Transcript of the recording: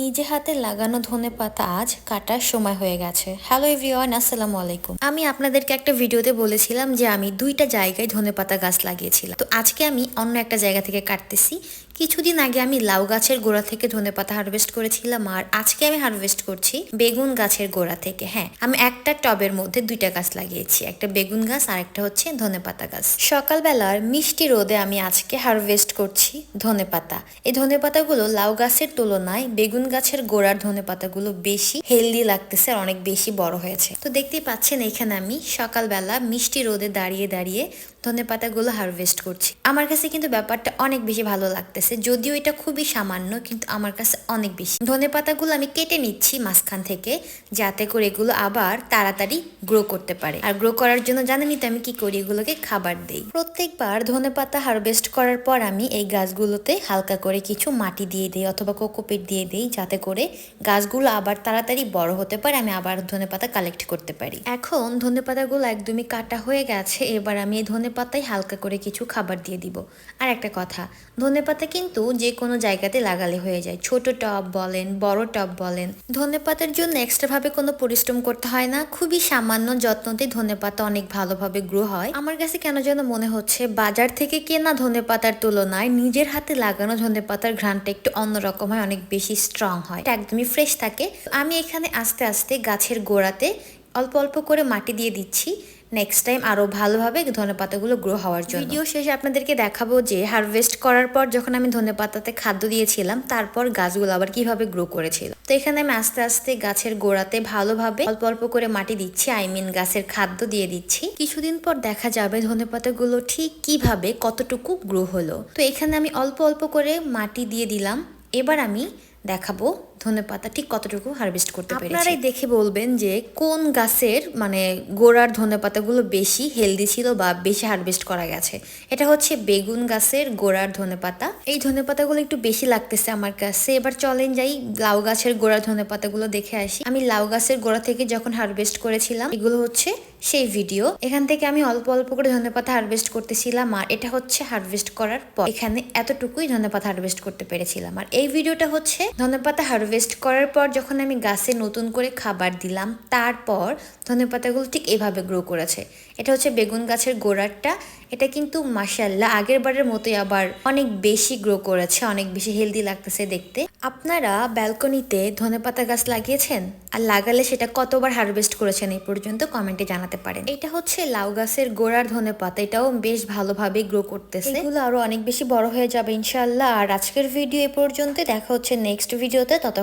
নিজে হাতে লাগানো ধনে পাতা আজ কাটার সময় হয়ে গেছে। হ্যালো এভরিওয়ান আসসালামু আলাইকুম। আমি আপনাদেরকে একটা ভিডিওতে বলেছিলাম যে আমি দুইটা জায়গায় ধনে পাতা গাছ লাগিয়েছিলাম। তো আজকে আমি অন্য একটা জায়গা থেকে কাটতেছি। কিছুদিন আগে আমি লাউ গাছের গোড়া থেকে ধনে পাতা হারভেস্ট করেছিলাম আর আজকে আমি হারভেস্ট করছি বেগুন গাছের গোড়া থেকে। হ্যাঁ আমি একটা টবের মধ্যে দুইটা গাছ লাগিয়েছি, একটা বেগুন গাছ আর একটা হচ্ছে ধনে পাতা গাছ। সকালবেলার মিষ্টি রোদে আমি আজকে হারভেস্ট করছি ধনে পাতা। এই ধনে পাতাগুলো লাউ গাছের তুলনায় বেগুন গাছের গোড়ার ধনে পাতাগুলো বেশি হেলদি লাগতেছে আর অনেক বেশি বড় হয়েছে। তো দেখতেই পাচ্ছেন এখানে আমি সকালবেলা মিষ্টি রোদে দাঁড়িয়ে দাঁড়িয়ে ধনে পাতাগুলো হারভেস্ট করছি। আমার কাছে কিন্তু ব্যাপারটা অনেক বেশি ভালো লাগতেছে। যদিও এটা খুবই সামান্য, কিন্তু আমার কাছে অনেক বেশি। ধনে পাতাগুলো আমি কেটে নিচ্ছি মাঝখান থেকে, যাতে করে এগুলো আবার তাড়াতাড়ি গ্রো করতে পারে। আর গ্রো করার জন্য জানেনই তো আমি কি করি? এগুলোকে খাবার দেই। প্রত্যেকবার ধনে পাতা হারভেস্ট করার পর আমি এই গাছগুলোতে হালকা করে কিছু মাটি দিয়ে দিই, অথবা কোকোপিট দিয়ে দিই, যাতে করে গাছগুলো আবার তাড়াতাড়ি বড় হতে পারে, আমি আবার ধনে পাতা কালেক্ট করতে পারি। এখন ধনে পাতাগুলো একদমই কাটা হয়ে গেছে, এবার আমি এই ধনে পাতায় হালকা করে কিছু খাবার দিয়ে দিব। আর একটা কথা, ধনে পাতা কিন্তু যে কোনো জায়গাতে লাগালে হয়ে যায়। ছোট টব বলেন, বড় টব বলেন। ধনে পাতার জন্য এক্সট্রা ভাবে কোনো পরিশ্রম করতে হয় না। খুবই সামান্য যত্নতে ধনে পাতা অনেক ভালোভাবে গ্রো হয়। আমার কাছে কেন যেন মনে হচ্ছে, বাজার থেকে কেনা ধনে পাতার তুলনায় নিজের হাতে লাগানো ধনে পাতার ঘ্রাণটা একটু অন্যরকম হয়, অনেক বেশি স্ট্রং হয়। একদমই ফ্রেশ থাকে। আমি এখানে আস্তে আস্তে গাছের গোড়াতে অল্প অল্প করে মাটি দিয়ে দিচ্ছি। নেক্সট টাইম আরও ভালোভাবে ধনে পাতাগুলো গ্রো হওয়ার জন্য। ভিডিও শেষে আপনাদেরকে দেখাবো যে হারভেস্ট করার পর যখন আমি ধনে পাতাতে খাদ্য দিয়েছিলাম, তারপর গাছগুলো আবার কীভাবে গ্রো করেছিল। তো এখানে আমি আস্তে আস্তে গাছের গোড়াতে ভালোভাবে অল্প অল্প করে মাটি দিচ্ছি আই মিন গাছের খাদ্য দিয়ে দিচ্ছি। কিছুদিন পর দেখা যাবে ধনে পাতাগুলো ঠিক কীভাবে কতটুকু গ্রো হলো। তো এখানে আমি অল্প অল্প করে মাটি দিয়ে দিলাম। এবার আমি দেখাবো ধনে পাতা ঠিক কতটুকু হারভেস্ট করতে পেরেছি? আপনারাই দেখে বলবেন যে কোন গাছের মানে গোড়ার ধনে পাতাগুলো বেশি হেলদি ছিল বা বেশি হারভেস্ট করা গেছে? এটা হচ্ছে বেগুন গাছের গোড়ার ধনে পাতা। এই ধনে পাতাগুলো একটু বেশি লাগতেছে আমার কাছে। এবার চলেন যাই লাউ গাছের গোড়ার ধনে পাতাগুলো দেখে আসি। আমি লাউ গাছের গোড়া থেকে যখন হারভেস্ট করেছিলাম, এগুলো হচ্ছে সেই ভিডিও এখান থেকে আমি অল্প অল্প করে ধনে পাতা হারভেস্ট করতেছিলাম আর এটা হচ্ছে হারভেস্ট করার পর। এখানে এতটুকুই ধনে পাতা হারভেস্ট করতে পেরেছিলাম। আর এই ভিডিওটা হচ্ছে ধনে পাতা হারভেস্ট করার পর যখন আমি গাছে নতুন করে খাবার দিলাম, তারপর ধনে পাতাগুলো ঠিক এভাবে গ্রো করেছে। এটা হচ্ছে বেগুন গাছের গোড়ারটা। এটা কিন্তু মাসাল্লাহ আগের বারের মতোই আবার অনেক বেশি গ্রো করেছে, অনেক বেশি হেলদি লাগতেছে দেখতে। আপনারা ব্যালকনিতে ধনেপাতা গাছ লাগিয়েছেন? আর লাগালে সেটা কতবার হারভেস্ট করেছেন এই পর্যন্ত কমেন্টে জানাতে পারেন। এটা হচ্ছে লাউ গাছের গোড়ার ধনেপাতা এটাও বেশ ভালোভাবে গ্রো করতেছে। এগুলো আরও অনেক বেশি বড় হয়ে যাবে ইনশাল্লাহ আর আজকের ভিডিও এ পর্যন্ত দেখা হচ্ছে নেক্সট ভিডিওতে